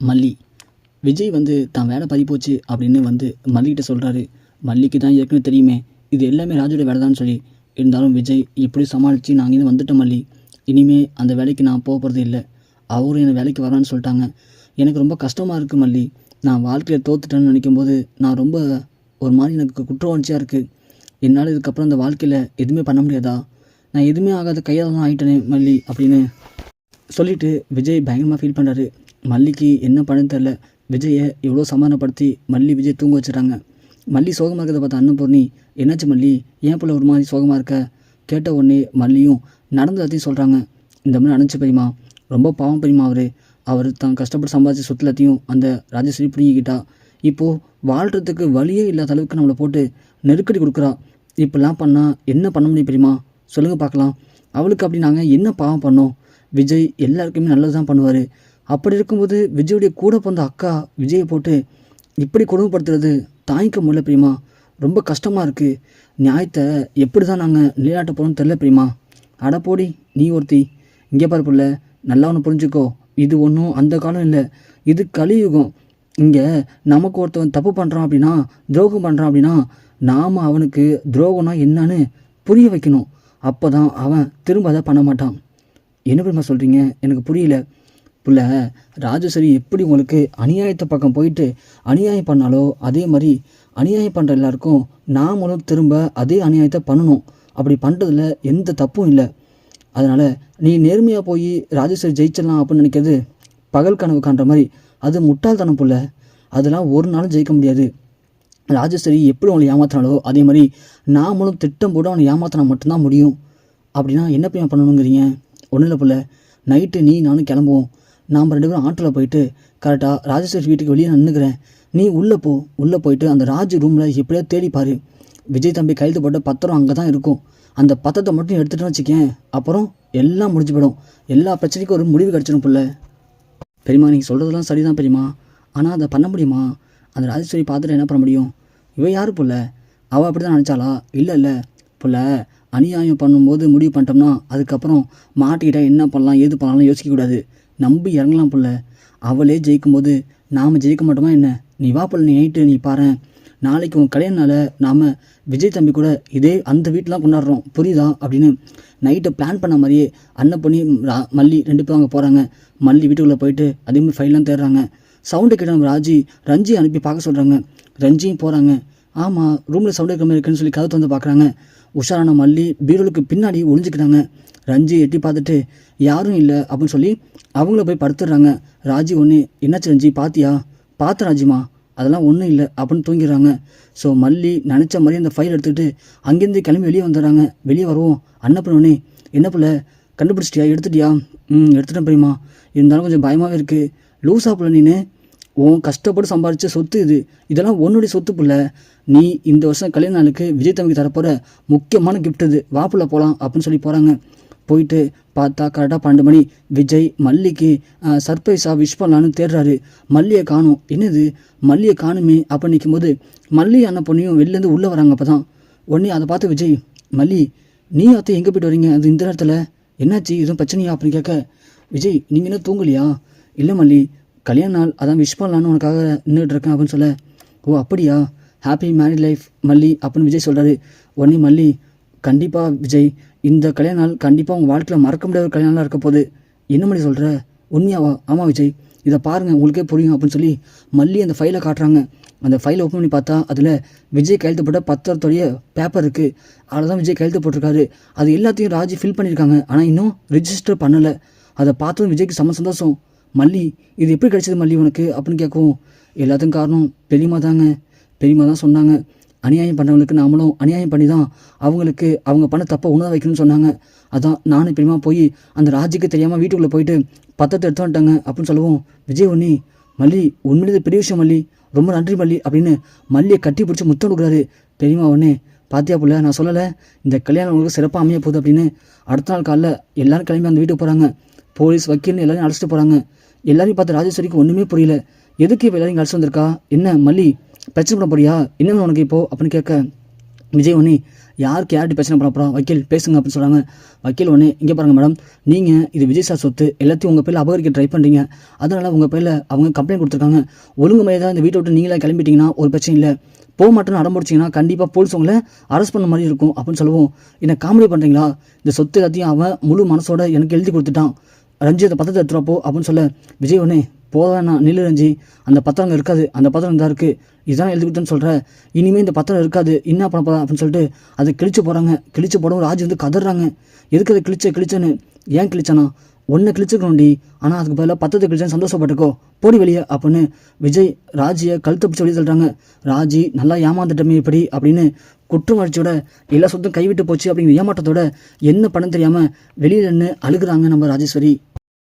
மல்லி. விஜய் வந்து தான் வேலை பறி போச்சு அப்படின்னு வந்து மல்லிகிட்ட சொல்கிறாரு மல்லிக்கு தான் ஏற்கனவே தெரியுமே இது எல்லாமே ராஜோட வேலை தான் சொல்லி. இருந்தாலும் விஜய் இப்படி சமாளித்து நாங்கள் இங்கே வந்துட்டோம் மல்லி. இனிமே அந்த வேலைக்கு நான் போக போகிறது இல்லை. அவரும் என்னை வேலைக்கு வரான்னு சொல்லிட்டாங்க. எனக்கு ரொம்ப கஷ்டமாக இருக்குது மல்லி. நான் வாழ்க்கையில் தோத்துட்டேன்னு நினைக்கும் போது நான் ரொம்ப ஒரு மாதிரி எனக்கு குற்ற உணர்ச்சியாக இருக்குது என்னால் இதுக்கப்புறம் அந்த வாழ்க்கையில் எதுவுமே பண்ண முடியாதா? நான் எதுவுமே ஆகாத கையால் தான் ஆகிட்டேனே மல்லி அப்படின்னு சொல்லிவிட்டு விஜய் பயங்கரமாக ஃபீல் பண்ணுறாரு மல்லிக்கு என்ன பண்ணு தெரில விஜயை எவ்வளோ சமாதானப்படுத்தி மல்லி விஜய் தூங்க வச்சுறாங்க மல்லி சோகமாக இருக்கிறத பார்த்த அன்னபூர்ணி என்னாச்சு மல்லி? ஏன் போல் ஒரு மாதிரி சோகமாக இருக்க? கேட்ட உடனே மல்லியும் நடந்ததையும் சொல்கிறாங்க இந்த மாதிரி நடந்துச்சு பெரியமா ரொம்ப பாவம் பெரியமா அவர். அவர் தான் கஷ்டப்பட்டு சம்பாதிச்ச சொத்து எல்லாத்தையும் அந்த ராஜேஸ்வரி பிடிங்கிக்கிட்டா. இப்போது வாழ்கிறதுக்கு வழியே இல்லாத அளவுக்கு நம்மளை போட்டு நெருக்கடி கொடுக்குறா. இப்படிலாம் பண்ணால் என்ன பண்ண முடியும் பெரியமா சொல்லுங்கள் பார்க்கலாம். அவளுக்கு அப்படி நாங்கள் என்ன பாவம் பண்ணோம்? விஜய் எல்லாருக்குமே நல்லது தான் பண்ணுவார். அப்படி இருக்கும்போது விஜயுடைய கூட பிறந்த அக்கா விஜயை போட்டு இப்படி கொடுமைப்படுத்துறது தாய்க்க முடியல பிரியமா? ரொம்ப கஷ்டமாக இருக்குது நியாயத்தை எப்படி தான் நாங்கள் நிலையாட்ட போகிறோம்னு தெரில பிரியமா? அட போடி நீ ஒருத்தி. இங்கே பாரு பிள்ள நல்லா ஒன்று புரிஞ்சுக்கோ. இது ஒன்றும் அந்த காலம் இல்லை. இது கலியுகம். இங்கே நமக்கு ஒருத்தவன் தப்பு பண்ணுறான் அப்படின்னா துரோகம் பண்ணுறான் அப்படின்னா நாம் அவனுக்கு துரோகம்னா என்னன்னு புரிய வைக்கணும். அப்போ தான் அவன் திரும்ப அதை பண்ண மாட்டான். என்ன பிரியமா சொல்கிறீங்க எனக்கு புரியல. பிள்ளை ராஜேஸ்வரி எப்படி உங்களுக்கு அநியாயத்தை பக்கம் போயிட்டு அநியாயம் பண்ணாலோ அதே மாதிரி அநியாயம் பண்ணுற எல்லாருக்கும் நாமளும் திரும்ப அதே அநியாயத்தை பண்ணணும். அப்படி பண்ணுறதுல எந்த தப்பும் இல்லை. அதனால் நீ நேர்மையாக போய் ராஜேஸ்வரி ஜெயிச்சிடலாம் அப்படின்னு நினைக்கிறது பகல் கனவு காண்ற மாதிரி. அது முட்டாள்தனம் புள்ள. அதெல்லாம் ஒரு நாளும் ஜெயிக்க முடியாது. ராஜேஸ்வரி எப்படி அவனை ஏமாத்தினாலோ அதே மாதிரி நாமளும் திட்டம் போட்டு அவனை ஏமாத்தினா மட்டும்தான் முடியும். அப்படின்னா என்ன பையன் பண்ணணுங்கிறீங்க? ஒன்றும் இல்லை புள்ள. நைட்டு நீ நானும் கிளம்புவோம். நாம் ரெண்டு பேரும் ஆட்டோவில் போயிட்டு கரெக்டாக ராஜேஸ்வரி வீட்டுக்கு வெளியே நின்றுக்கிறேன் நீ உள்ளே போ உள்ளே போயிட்டு அந்த ராஜ் ரூமில் எப்படியா தேடிப்பார் விஜய் தம்பி கழுத்து போட்ட பத்திரம் அங்கே தான் இருக்கும். அந்த பத்திரத்தை மட்டும் எடுத்துகிட்டு வச்சுக்கேன். அப்புறம் எல்லாம் முடிஞ்சு போயிடும். எல்லா பிரச்சனைக்கும் ஒரு முடிவு கிடச்சிடும் பிள்ளை. பெரியம்மா நீங்கள் சொல்கிறதெல்லாம் சரிதான் பெரியம்மா. ஆனால் அதை பண்ண முடியுமா? அந்த ராஜேஸ்வரி பார்த்துட்டு என்ன பண்ண முடியும்? இவன் யார் புள்ள? அவள் அப்படி தான் நினச்சாளா? இல்லை இல்லை. புள்ள அநியாயம் பண்ணும்போது முடிவு பண்ணிட்டோம்னா அதுக்கப்புறம் மாட்டிக்கிட்டால் என்ன பண்ணலாம் ஏது பண்ணலாம் யோசிக்கக்கூடாது நம்பி இறங்கலாம் புள்ள அவளே ஜெயிக்கும்போது நாம் ஜெயிக்க மாட்டோமா என்ன? நீ வா புள்ள நீ நைட்டு நீ பாரு. நாளைக்கு உன் கல்யாணனால நாம் விஜய் தம்பி கூட இதே அந்த வீட்டிலாம் கொண்டாடுறோம். புரியுதா? அப்படின்னு நைட்டை பிளான் பண்ண மாதிரியே அண்ணன் பண்ணி ரா- மல்லி ரெண்டு பேரும் அங்கே போகிறாங்க மல்லி வீட்டுக்குள்ளே போயிட்டு அதே மாதிரி ஃபைல்லாம் தேடுறாங்க. சவுண்டு கேட்டவங்க நம்ம ராஜி ரஞ்சி அனுப்பி பார்க்க சொல்கிறாங்க ரஞ்சியும் போகிறாங்க ஆமாம் ரூமில் சவுண்டு இருக்கிற மாதிரி இருக்குன்னு சொல்லி கதை வந்து பார்க்குறாங்க. உஷாரான மல்லி பீரோலுக்கு பின்னாடி ஒளிஞ்சுக்கிறாங்க ரஞ்சி எட்டி பார்த்துட்டு யாரும் இல்லை அப்படின்னு சொல்லி அவங்கள போய் படுத்துடுறாங்க. ராஜி ஒன்று என்னாச்சு ரஞ்சி பாத்தியா? பார்த்த ராஜிமா அதெல்லாம் ஒன்றும் இல்லை அப்படின்னு தூங்கிடுறாங்க. ஸோ மல்லி நினச்ச மாதிரி அந்த ஃபைல் எடுத்துக்கிட்டு அங்கேருந்து கிளம்பி வெளியே வந்துடுறாங்க. வெளியே வருவோம் அன்னப்பண்ணே என்ன பிள்ள கண்டுபிடிச்சிட்டியா? எடுத்துட்டியா? ம் எடுத்துட்டேன் பிரியமா இருந்தாலும் கொஞ்சம் பயமாகவே இருக்குது லூஸாக பிள்ளை நீனு. உன் கஷ்டப்பட்டு சம்பாரித்த சொத்து இது. இதெல்லாம் உன்னுடைய சொத்து பிள்ள. நீ இந்த வருஷம் கல்யாண நாளுக்கு விஜய் தம்பிக்கு தரப்போகிற முக்கியமான கிஃப்ட் இது. வாப்பில் போகலாம் அப்படின்னு சொல்லி போகிறாங்க போயிட்டு பார்த்தா கரெக்டாக பன்னெண்டு மணி. விஜய் மல்லிக்கு சர்ப்ரைஸாக விஷ் பண்ணலான்னு தேடுறாரு. மல்லியை காணும். என்னது? மல்லியை காணுமே. அப்போ நிற்கும் போது மல்லி அண்ணன் பொண்ணையும் வெளிலேருந்து உள்ளே வராங்க அப்போ தான் உடனே அதை பார்த்து விஜய் மல்லி நீ அத்தை எங்கே போயிட்டு வரீங்க? அது இந்த நேரத்தில்? என்னாச்சு? எதுவும் பிரச்சனையா? அப்படின்னு கேட்க விஜய் நீங்கள் என்ன தூங்கலையா? இல்லை மல்லி கல்யாண நாள் அதான் விஷ் பண்ணலான்னு உனக்காக நின்றுட்டு இருக்கேன் அப்படின்னு சொல்ல ஓ அப்படியா? ஹாப்பி மேரிட் லைஃப் மல்லி அப்படின்னு விஜய் சொல்கிறாரு உடனே மல்லி கண்டிப்பாக விஜய் இந்த கல்யாண நாள் கண்டிப்பாக உங்கள் வாழ்க்கையில் மறக்க முடியாத ஒரு கல்யாணம் இருக்க போகுது. என்ன மல்லி சொல்கிற உண்மையாவா ஆமாம் விஜய். இதை பாருங்கள் உங்களுக்கே புரியும் அப்படின்னு சொல்லி மல்லி அந்த ஃபைலை காட்டுறாங்க. அந்த ஃபைலை ஓப்பன் பண்ணி பார்த்தா அதில் விஜய் கையெழுத்து போட்ட பத்திரத்துடைய பேப்பர் இருக்குது அதில் தான் விஜய் கையெழுத்து போட்டிருக்காரு. அது எல்லாத்தையும் ராஜி ஃபில் பண்ணியிருக்காங்க. ஆனால் இன்னும் ரிஜிஸ்டர் பண்ணலை. அதை பார்த்ததும் விஜய்க்கு செம்ம சந்தோஷம். மல்லி இது எப்படி கிடைச்சது மல்லி உனக்கு அப்படின்னு கேட்கும் எல்லாத்துக்கும் காரணம் பெரியம்மா தாங்க பெரியம்மா தான் சொன்னாங்க. அநியாயம் பண்ணவங்களுக்கு நாமளும் அநியாயம் பண்ணி தான் அவங்களுக்கு அவங்க பண்ண தப்பை உணர வைக்கணும்னு சொன்னாங்க. அதான் நானும் பெரியம்மா போய் அந்த ராஜுக்கு தெரியாமல் வீட்டுக்குள்ளே போயிட்டு பத்திரத்தை எடுத்து வந்துட்டாங்க அப்படின்னு சொல்லுவோம். விஜய் ஒன்னி மல்லி உண்மையிலே பெரிய விஷயம் மல்லி. ரொம்ப நன்றி மல்லி அப்படின்னு மல்லியை கட்டி பிடிச்சி முத்தம் கொடுக்குறாரு. பெரியம்மா உடனே பாத்தியா புள்ள நான் சொல்லலை இந்த கல்யாணம் உங்களுக்கு சிறப்பாக அமைய போகுது அப்படின்னு. அடுத்த நாள் காலைல எல்லாரும் கிளம்பி அந்த வீட்டுக்கு போகிறாங்க போலீஸ் வக்கீல்னு எல்லாரையும் அழைச்சிட்டு போகிறாங்க எல்லாரையும் பார்த்து ராஜேஸ்வரிக்கு ஒன்றுமே புரியல. எதுக்கு இப்போ எல்லாரையும் அழைச்சிட்டு வந்திருக்கா? என்ன மல்லி பிரச்சனை பண்ண போறியா என்ன உனக்கு இப்போ? அப்படின்னு கேட்க விஜய் ஒன்னி யாருக்கு யார்கிட்ட பிரச்சனை பண்ண போகிறோம் வக்கீல் பேசுங்க அப்படின்னு சொல்கிறாங்க வக்கீல் உடனே இங்கே பாருங்கள் மேடம் நீங்கள் இது விஜய் சார் சொத்து எல்லாத்தையும் உங்கள் பேரில் அபகரிக்க ட்ரை பண்ணுறீங்க அதனால் உங்கள் பேரில் அவங்க கம்ப்ளைண்ட் கொடுத்துருக்காங்க. ஒழுங்கு தான் இந்த வீட்டை விட்டு நீங்களே கிளம்பிட்டீங்கன்னா ஒரு பிரச்சனை இல்லை. போக மாட்டேன்னு அடம்பிடிச்சிங்கன்னா கண்டிப்பாக போலீஸ் உங்களை அரெஸ்ட் பண்ண மாதிரி இருக்கும் அப்படின்னு சொல்லுவோம். என்ன காமெடி பண்ணுறீங்களா இந்த சொத்து எல்லாத்தையும் அவன் முழு மனசோட எனக்கு எழுதி கொடுத்துட்டான். ரஞ்சி பத்தத்தை எடுத்துகிறப்போ அப்படின்னு சொல்ல விஜய் உடனே போக வேணாம் நில்லு ரஞ்சி அந்த பத்திரம் அங்கே இருக்காது. அந்த பத்திரம் தான் இருக்குது இதுதான் எழுதி கொடுத்தேன்னு சொல்கிற இனிமேல் இந்த பத்திரம் இருக்காது. என்ன பண்ண போகிறா அப்படின்னு சொல்லிட்டு அதை கிழிச்சு போகிறாங்க கிழிச்சு போடவும் ராஜ் வந்து கதறாங்க எதுக்கு அதை கிழிச்ச கிழிச்சேன்னு ஏன் கிழிச்சானா? ஒன்றை கிழிச்சுக்கணும்டி. ஆனால் அதுக்கு பதிலாக பத்தத்தை கிழிச்சேன்னு சந்தோஷப்பட்டுக்கோ. போடி வெளியே அப்படின்னு விஜய் ராஜியை கழுத்தை பிடிச்சி வெளியே சொல்கிறாங்க ராஜி நல்லா ஏமாந்துட்டமே இப்படி அப்படின்னு குற்றமழிச்சியோட எல்லா சொத்தும் கைவிட்டு போச்சு அப்படிங்கிற ஏமாற்றத்தோட என்ன பண்ண தெரியாமல் வெளியில் நின்று அழுகுறாங்க நம்ம ராஜேஸ்வரி.